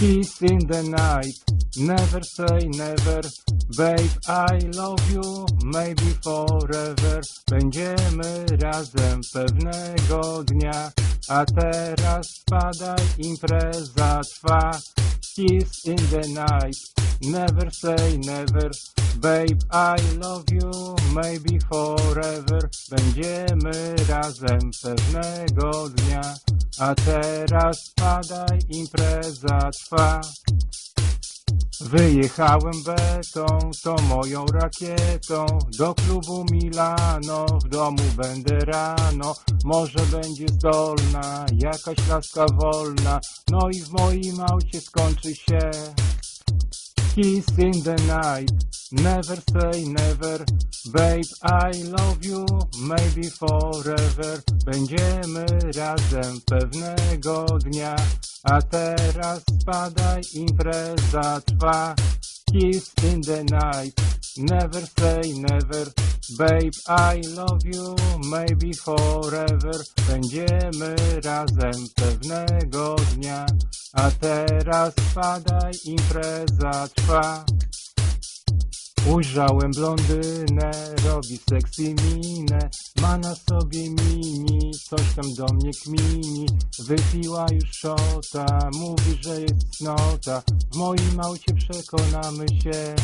Kiss in the night, never say never. Babe, I love you, maybe forever. Będziemy razem pewnego dnia. A teraz spadaj, impreza trwa. Kiss in the night, never say never. Babe, I love you, maybe forever. Będziemy razem pewnego dnia. A teraz spadaj, impreza trwa. Wyjechałem betą, to moją rakietą. Do klubu Milano, w domu będę rano. Może będzie zdolna, jakaś laska wolna. No i w moim aucie skończy się Kiss in the night, never say never. Babe, I love you, maybe forever. Będziemy razem pewnego dnia. A teraz spadaj, impreza trwa. Kiss in the night, never say never Babe, I love you, maybe forever. Będziemy razem pewnego dnia. A teraz spadaj, impreza trwa. Ujrzałem blondynę, robi sexy minę. Ma na sobie mini, coś tam do mnie kmini. Wypiła już szota, mówi, że jest cnota W moim aucie przekonamy się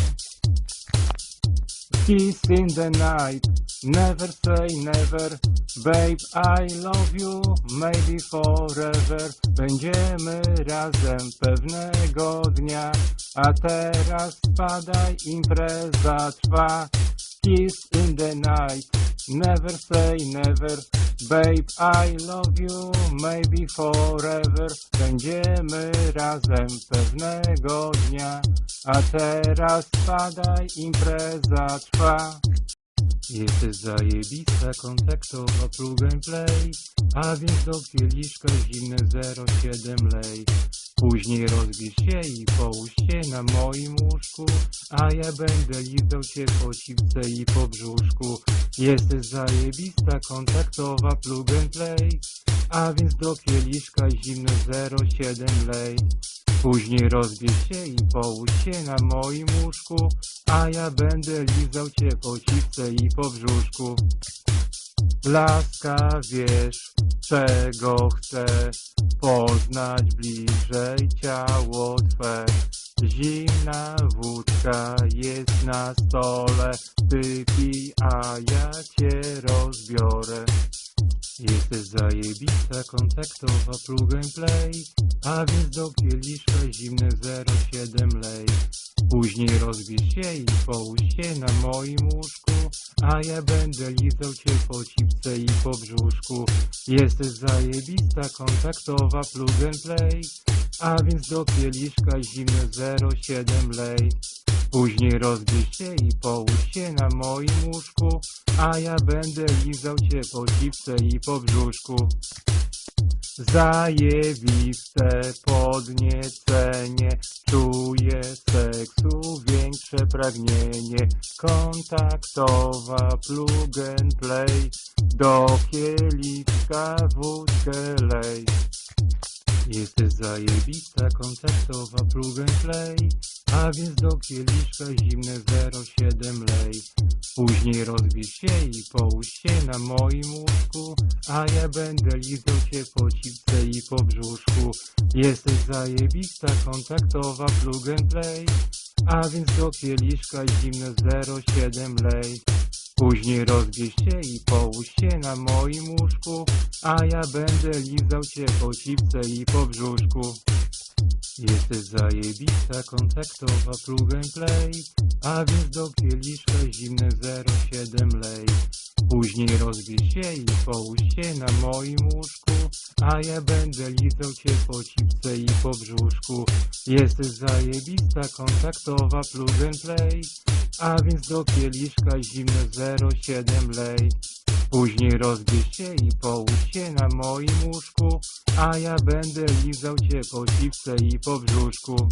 Kiss in the night, never say never. Babe, I love you, maybe forever. Będziemy razem pewnego dnia. A teraz spadaj, impreza trwa Kiss in the night, never say never Babe, I love you, maybe forever Będziemy razem pewnego dnia. A teraz spadaj, impreza trwa. Jesteś zajebista, kontaktowa plug and play. A więc do kieliszka zimne 07 lej Później rozbierz się i połóż się na moim łóżku A ja będę lizał cię po ciwce i po brzuszku. Jesteś zajebista, kontaktowa plug and play A więc do kieliszka zimne 07 lej. Później rozbierz się i połóż się na moim łóżku, a ja będę lizał cię po ciwce i po brzuszku. Laska, wiesz, czego chcę, poznać bliżej ciało twe. Zimna wódka jest na stole, ty pij, a ja cię rozbiorę. Jesteś zajebista, kontaktowa plug and play A więc do kieliszka zimne 07 lej Później rozbierz się i połóż się na moim łóżku A ja będę lizał cię po cipce i po brzuszku Jesteś zajebista, kontaktowa plug and play A więc do kieliszka zimne 07 lej Później rozbierz się i połóż się na moim łóżku, a ja będę lizał cię po ciwce i po brzuszku. Zajebiste podniecenie, czuję seksu większe pragnienie. Kontaktowa plug and play, do kieliszka wódkę lej. Jesteś zajebista, kontaktowa plug and play A więc do kieliszka zimne 07 lej. Później rozbierz się i połóż się na moim łóżku A ja będę lizał cię po ciwce i po brzuszku. Jesteś zajebista, kontaktowa plug and play. A więc do kieliszka zimne 07 lej Później rozbierz się i połóż się na moim łóżku, a ja będę lizał cię po ciwce i po brzuszku. Jesteś zajebista, kontaktowa plug and play, a więc do kieliszka zimne 07 lej. Później rozbierz się i połóż się na moim łóżku, a ja będę lizał cię po ciwce i po brzuszku. Jesteś zajebista, kontaktowa plug and play, a więc do kieliszka zimne 07 lej. Później rozbierz się i połóż się na moim łóżku, a ja będę lizał cię po ciwce i po brzuszku.